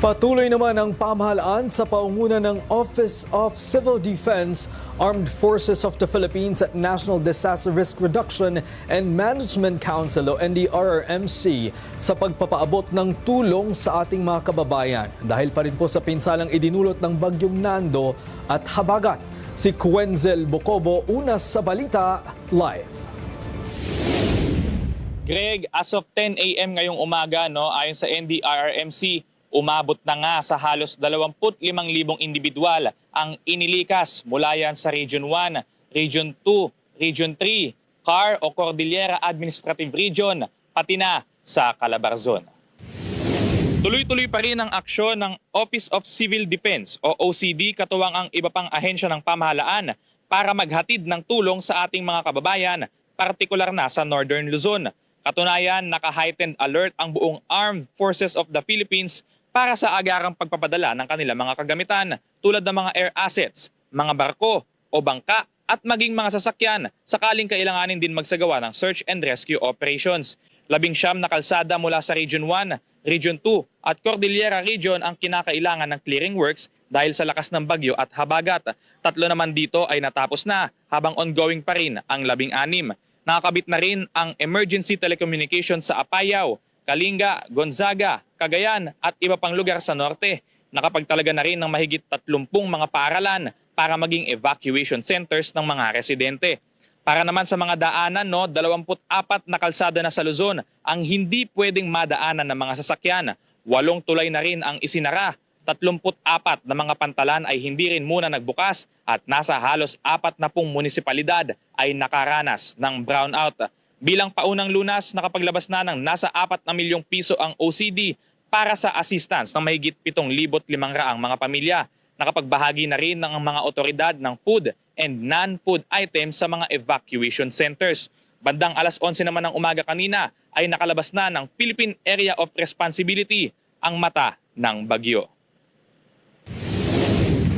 Patuloy naman ang pamahalaan sa paunguna ng Office of Civil Defense, Armed Forces of the Philippines at National Disaster Risk Reduction and Management Council o NDRRMC sa pagpapaabot ng tulong sa ating mga kababayan dahil pa rin po sa pinsalang idinulot ng Bagyong Nando at Habagat. Si Quenzel Bocobo, unas sa balita, live. Greg, as of 10 a.m. ngayong umaga, no, ayon sa NDRRMC, umabot na nga sa halos 25,000 individual ang inilikas mula yan sa Region 1, Region 2, Region 3, CAR o Cordillera Administrative Region, pati na sa Calabarzon. Tuloy-tuloy pa rin ang aksyon ng Office of Civil Defense o OCD katuwang ang iba pang ahensya ng pamahalaan para maghatid ng tulong sa ating mga kababayan, partikular na sa Northern Luzon. Katunayan, naka-heightened alert ang buong Armed Forces of the Philippines para sa agarang pagpapadala ng kanilang mga kagamitan tulad ng mga air assets, mga barko o bangka at maging mga sasakyan sakaling kailanganin din magsagawa ng search and rescue operations. Labing siyam na kalsada mula sa Region 1, Region 2 at Cordillera Region ang kinakailangan ng clearing works dahil sa lakas ng bagyo at habagat. Tatlo naman dito ay natapos na habang ongoing pa rin ang labing anim. Nakakabit na rin ang emergency telecommunication sa Apayao, Kalinga, Gonzaga, Cagayan at iba pang lugar sa norte. Nakapagtalaga na rin ng mahigit 30 mga paaralan para maging evacuation centers ng mga residente. Para naman sa mga daanan, no, 24 na kalsada na sa Luzon ang hindi pwedeng madaanan ng mga sasakyan. Walong tulay na rin ang isinara. 34 na mga pantalan ay hindi rin muna nagbukas at nasa halos apat na pong munisipalidad ay nakaranas ng brownout. Bilang paunang lunas, nakapaglabas na ng nasa 4 na milyong piso ang OCD para sa assistance ng mahigit 7,500 mga pamilya. Nakapagbahagi na rin ng mga otoridad ng food and non-food items sa mga evacuation centers. Bandang alas 11 naman ng umaga kanina ay nakalabas na ng Philippine Area of Responsibility ang mata ng bagyo.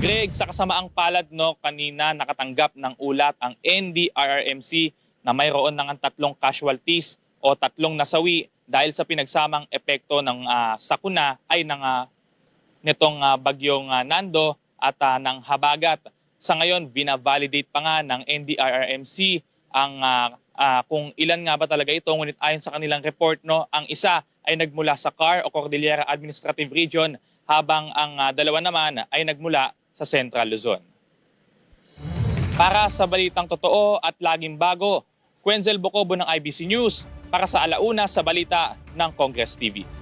Greg, sa kasamaang palad no, kanina nakatanggap ng ulat ang NDRRMC na mayroon ng tatlong casualties o tatlong nasawi dahil sa pinagsamang epekto ng ah, sakuna ay ng ah, nitong ah, bagyong ah, Nando at ah, ng Habagat. Sa ngayon, binavalidate pa nga ng NDRRMC ang ah, ah, kung ilan nga ba talaga ito. Ngunit ayon sa kanilang report, no, ang isa ay nagmula sa CAR o Cordillera Administrative Region habang ang ah, dalawa naman ay nagmula sa Central Luzon. Para sa balitang totoo at laging bago, Quenzel Bocobo ng IBC News para sa Alauna sa Balita ng Congress TV.